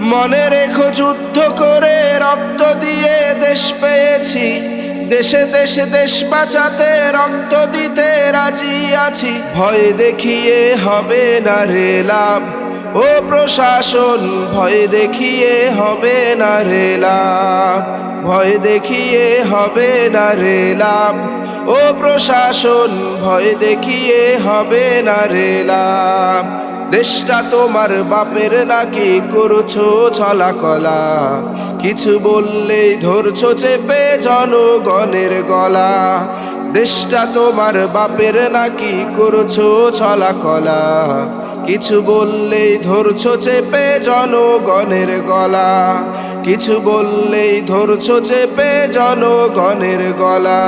মনে রেখো যুদ্ধ করে রক্ত দিয়ে দেশ পেয়েছি। দেশে দেশে দেশ বাঁচাতে রক্ত দিতে রাজি আছি। ভয় দেখিয়ে হবে না রে লাভ। ও প্রশাসন, ভয় দেখিয়ে হবে না রে লাভ। ভয় দেখিয়ে হবে না রে লাভ। ও প্রশাসন, ভয় দেখিয়ে হবে না রে লাভ। দেশটা তোমার বাপের নাকি করছ চলা কলা কিছু বললেই ধরছো চেপে জনগণের গলা। দেশটা তোমার বাপের নাকি করছ চলা কলা কিছু বললেই ধরছো চেপে জনগণের গলা। কিছু বললেই ধরছো চেপে জনগণের গলা।